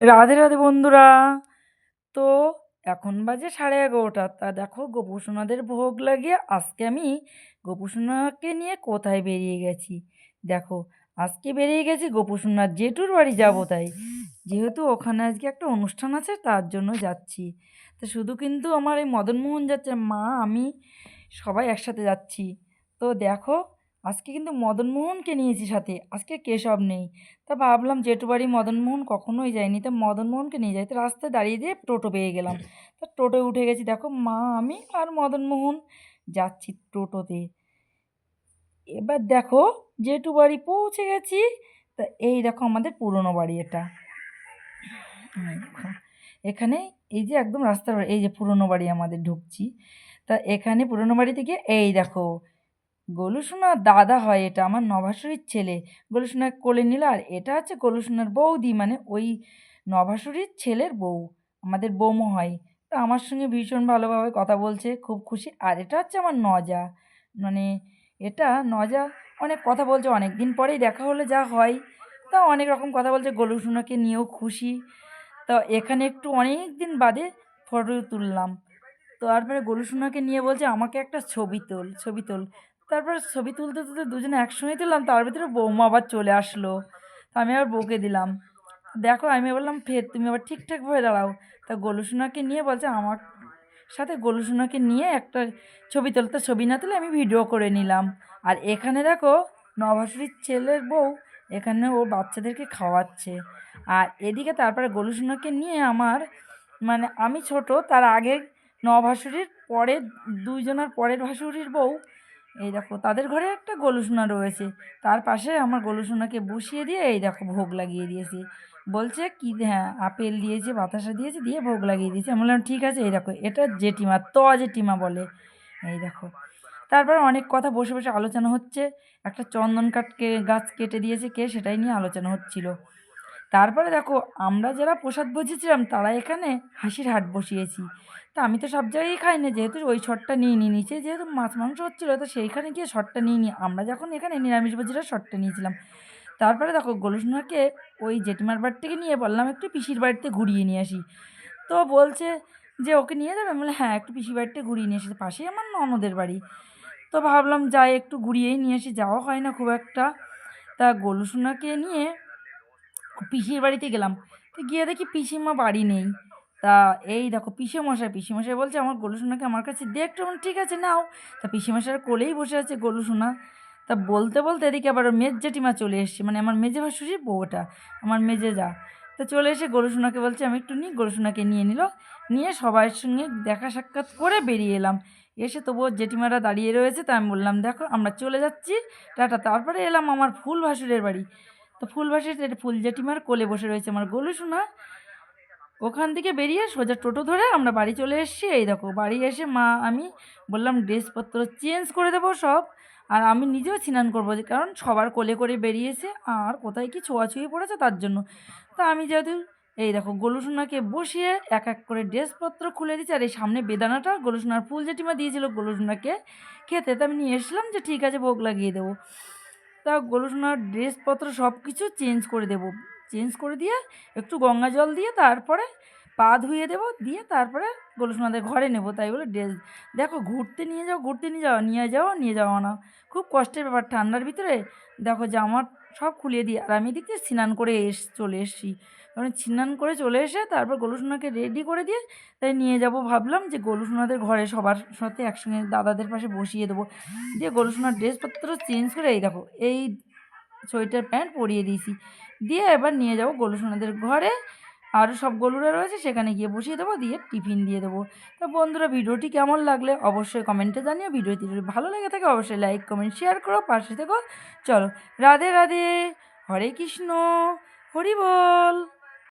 রাধে রাধে বন্ধুরা। তো এখন বাজে সাড়ে এগারোটা। তা দেখো, গোপুসোনাদের ভোগ লাগিয়ে আজকে আমি গোপুসোনাকে নিয়ে কোথায় বেরিয়ে গেছি? দেখো, আজকে বেরিয়ে গেছি গোপুসোনার জেঠুর বাড়ি যাব তাই। যেহেতু ওখানে আজকে একটা অনুষ্ঠান আছে, তার জন্য যাচ্ছি। তো শুধু কিন্তু আমার এই মদনমোহন যাচ্ছে, মা, আমি সবাই একসাথে যাচ্ছি। তো দেখো আজকে কিন্তু মদনমোহনকে নিয়েছি সাথে, আজকে কেশব নেই। তা ভাবলাম জেঠু বাড়ি মদনমোহন কখনোই যায়নি, তা মদনমোহনকে নিয়ে যাই। তো রাস্তায় দাঁড়িয়ে দিয়ে টোটো পেয়ে গেলাম। তা টোটোয় উঠে গেছি, দেখো মা, আমি আর মদনমোহন যাচ্ছি টোটোতে। এবার দেখো জেঠু বাড়ি পৌঁছে গেছি। তা এই দেখো আমাদের পুরনো বাড়ি এটা। এখানে এই যে একদম রাস্তার এই যে পুরনো বাড়ি আমাদের ঢুকছি। তা এখানে পুরনো বাড়ি থেকে এই দেখো গোলুসোনার দাদা হয় এটা, আমার নভাসুরির ছেলে। গোলুসোনার কোলে নিল, আর এটা হচ্ছে গোলুসোনার বৌদি মানে ওই নভাসুরির ছেলের বউ, আমাদের বৌমো হয়। তা আমার সঙ্গে ভীষণ ভালোভাবে কথা বলছে, খুব খুশি। আর এটা হচ্ছে আমার নজা মানে এটা নজা অনেক কথা বলছে অনেক দিন পরেই দেখা হলে যা হয়। তা অনেক রকম কথা বলছে, গোলুসোনাকে নিয়েও খুশি। তা এখানে একটু অনেক দিন বাদে ফটো তুললাম। তো তারপরে গোলুসোনাকে নিয়ে বলছে, আমাকে একটা ছবি তোল ছবি তোল। তারপর ছবি তুলতে তুলতে দুজনে একসঙ্গেই তুললাম, তার ভিতরে বৌমা আবার চলে আসলো। তা আমি আবার বকে দিলাম। দেখো, আমি বললাম, ফের তুমি আবার ঠিকঠাকভাবে দাঁড়াও। তা গোলুসোনাকে নিয়ে বলছে, আমার সাথে গোলুসোনাকে নিয়ে একটা ছবি তুলতে ছবি না তুলে আমি ভিডিও করে নিলাম। আর এখানে দেখো নভাসুরির ছেলের বউ, এখানে ও বাচ্চাদেরকে খাওয়াচ্ছে। আর এদিকে তারপরে গোলুসোনাকে নিয়ে আমার মানে আমি ছোট, তার আগে নভাসুরির পরের, দুইজনের পরের ভাসুরির বউ এই দেখো, তাদের ঘরে একটা গোলুসোনা রয়েছে। তার পাশে আমার গোলুসোনাকে বসিয়ে দিয়ে এই দেখো ভোগ লাগিয়ে দিয়েছি। বলছে কি হ্যাঁ আপেল দিয়েছে, বাতাসা দিয়েছে, দিয়ে ভোগ লাগিয়ে দিয়েছে। আমি বললাম, ঠিক আছে, এই দেখো, এটা জেঠিমা, ত জেঠিমা বলে। এই দেখো। তারপরে অনেক কথা বসে বসে আলোচনা হচ্ছে। একটা চন্দন কাঠ কে, গাছ কেটে দিয়েছে কে, সেটাই নিয়ে আলোচনা হচ্ছিল। তারপরে দেখো, আমরা যারা প্রসাদ বুঝেছিলাম তারা এখানে হাসির হাট বসিয়েছি। তা আমি তো সব জায়গায় খাই না, যেহেতু ওই শটটা নিয়ে নিই নিচে যেহেতু মাছ মাংস হচ্ছিল, তো সেইখানে গিয়ে শটটা নিয়ে নিই আমরা যখন এখানে নিরামিষ ভোজিরা শটটা নিয়েছিলাম। তারপরে দেখো, গোলুসোনাকে ওই জেঠিমার বাড়ি থেকে নিয়ে বললাম, একটু পিসির বাড়িতে ঘুরিয়ে নিয়ে আসি। তো বলছে যে, ওকে নিয়ে যাবে? বলে হ্যাঁ একটু পিসির বাড়িতে ঘুরিয়ে নিয়ে আসি। পাশেই আমার ননদের বাড়ি। তো ভাবলাম, যাই, একটু ঘুরিয়েই নিয়ে আসি। যাওয়া হয় না খুব একটা। তা গোলুসোনাকে নিয়ে পিসির বাড়িতে গেলাম। তো গিয়ে দেখি পিসিমা বাড়ি নেই। তা এই দেখো পিসেমশাই পিসেমশাই বলছে, আমার গোলুসোনাকে আমার কাছে দে। একটু ঠিক আছে, নাও। তা পিসেমশাইয়ের কোলেই বসে আছে গোলুসোনা তা বলতে বলতে এদিকে আবার মেজ জেঠিমা চলে এসছে। মানে আমার মেজে ভাসুরির বউটা, আমার মেজে যা। তা চলে এসে গোলুসোনাকে বলছে, আমি একটু নিই গোলুসোনাকে নিয়ে নিল। নিয়ে সবার সঙ্গে দেখা সাক্ষাৎ করে বেরিয়ে এলাম। এসে তবুও জেঠিমারা দাঁড়িয়ে রয়েছে। তা আমি বললাম, দেখো, আমরা চলে যাচ্ছি। টাটা। তারপরে এলাম আমার ফুল ভাসুরের বাড়ি। তো ফুল ভাসুরের ফুল জেঠিমার কোলে বসে রয়েছে আমার গোলুসোনা ওখান থেকে বেরিয়ে সোজা টোটো ধরে আমরা বাড়ি চলে এসেছি। এই দেখো, বাড়ি এসে মা, আমি বললাম, ড্রেসপত্র চেঞ্জ করে দেবো সব। আর আমি নিজেও স্নান করব, কারণ সবার কোলে করে বেরিয়েছে। আর কোথায় কি ছোঁয়াছুঁয়ি পড়েছে তার জন্য। তা আমি যেহেতু, এই দেখো গোলুসোনাকে বসিয়ে এক এক করে ড্রেসপত্র খুলে দিচ্ছি আর এই সামনে বেদানাটা গোলুসোনার ফুল জেঠিমা দিয়েছিল গোলুসোনাকে খেতে। তা আমি নিয়ে এসলাম যে, ঠিক আছে, ভোগ লাগিয়ে দেবো। তা গোলুসোনার ড্রেসপত্র সব কিছু চেঞ্জ করে দেবো। চেঞ্জ করে দিয়ে একটু গঙ্গা জল দিয়ে তারপরে পা ধুয়ে দেবো, দিয়ে তারপরে গোলুসোনাদের ঘরে নেব। তাই বলে ড্রেস, দেখো, ঘুরতে নিয়ে যাও, ঘুরতে নিয়ে যাও নিয়ে যাও, নিয়ে যাওয়া না খুব কষ্টের ব্যাপার ঠান্ডার ভিতরে। দেখো, জামা সব খুলিয়ে দিই আর আমি দেখতে স্নান করে এস, চলে এসেছি। কারণ স্নান করে চলে এসে তারপর গোলুসোনাকে রেডি করে দিয়ে তাই নিয়ে যাব ভাবলাম যে গোলুসোনাদের ঘরে সবার সাথে একসঙ্গে দাদাদের পাশে বসিয়ে দেবো। দিয়ে গোলুসোনার ড্রেসপত্র চেঞ্জ করে এই দেখো, এই সোয়েটার প্যান্ট পরিয়ে দিয়েছি। দিয়ে এবার নিয়ে যাব গোলুসোনাদের ঘরে। আরও সব গরুরা রয়েছে, সেখানে গিয়ে বসিয়ে দেবো, দিয়ে টিফিন দিয়ে দেবো। তা বন্ধুরা, ভিডিওটি কেমন লাগলে অবশ্যই কমেন্টে জানিও। ভিডিওটি যদি ভালো লেগে থাকে, অবশ্যই লাইক, কমেন্ট, শেয়ার করো, পাশে থেকো। চলো, রাধে রাধে, হরে কৃষ্ণ, হরি বল।